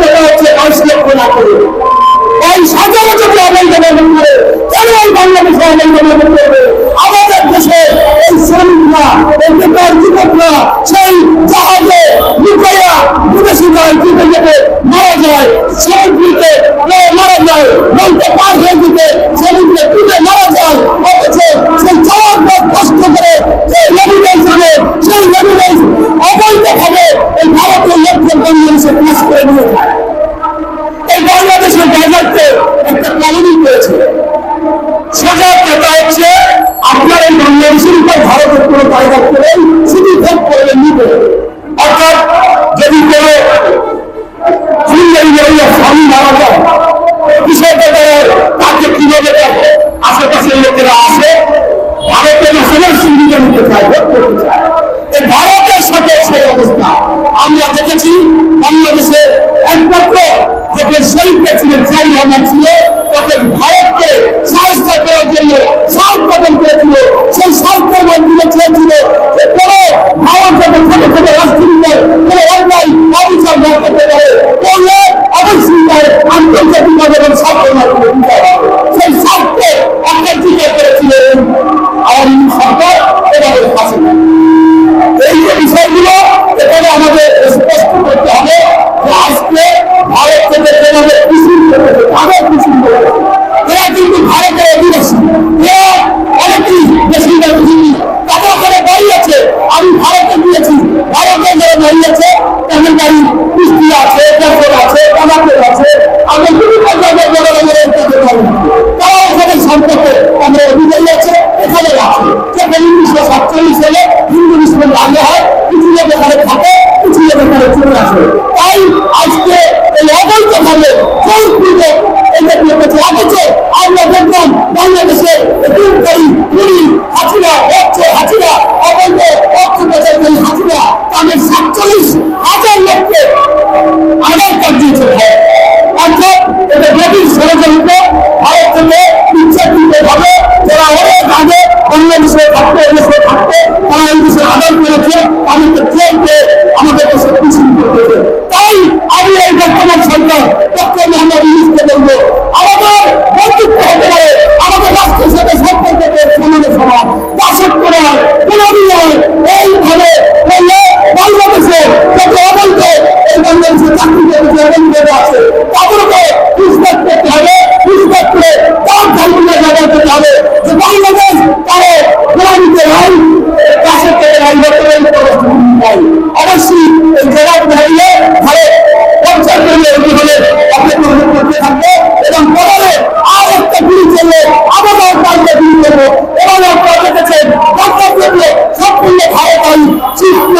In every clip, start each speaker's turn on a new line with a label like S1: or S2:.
S1: দেওয়া হচ্ছে বাইশ লক্ষ না করে বাইশ হাজার যদি অবৈধ করে, কেন এই বাংলাদেশে অবৈধ করবে? বিদেশি যায় ডুবে যেতে মারা যায় মারা নৌকা পার হয়ে দিতে সমুদ্রে ডুবে আমরা দেখেছি বাংলাদেশে একমাত্র যখন শহীদ ছিলেন চাই রহমান ছিল তখন ভারতকে আমি ভারতে গিয়েছি। ভারতে যারা তাদের বাড়ি কৃষ্টি আছে যশোর আছে কামাপুর আছে আমরা বিভিন্ন জায়গায় বাড়ি তারা ওখানে সম্পর্কে আমরা অধিকারী আছে, এখানে আছে। যেখানে উনিশশো সাতচল্লিশ সালে হিন্দু, মুসলিম লাগে হয়, কিছু লোক এখানে থাকে, কিছু লোক এখানে চলে আসে। তাই আজকে এই অবৈধভাবে জোরপূর্বক এটা করতেছে অথচ আমরা দেখলাম বাংলাদেশে অর্থ হাসিনা আগে বাংলাদেশে থাকতে দেশে থাকতে তারা এই দেশে আদান করেছে আমাদের ট্রেনকে আমাদের দেশে পিছিয়ে করতেছে। তাই আমি এই বর্তমান সরকার, ডক্টর মোহাম্মদ ইউনুসকে বলব, আমাদের বন্ধুত্ব হতে পারে, আমাদের রাষ্ট্রের সাথে সম্পর্ককে সমানে সমান দাসত করে পুনর্বিনয় এইভাবে করলে বাংলাদেশে যত অবৈধ এই তাদেরকে বাংলাদেশ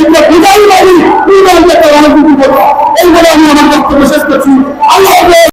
S1: এইটা বুঝাই বাড়ি তুই রাজনীতি করবে এই বলে আমি আমার বক্তব্য শেষ করছি আল্লাহ।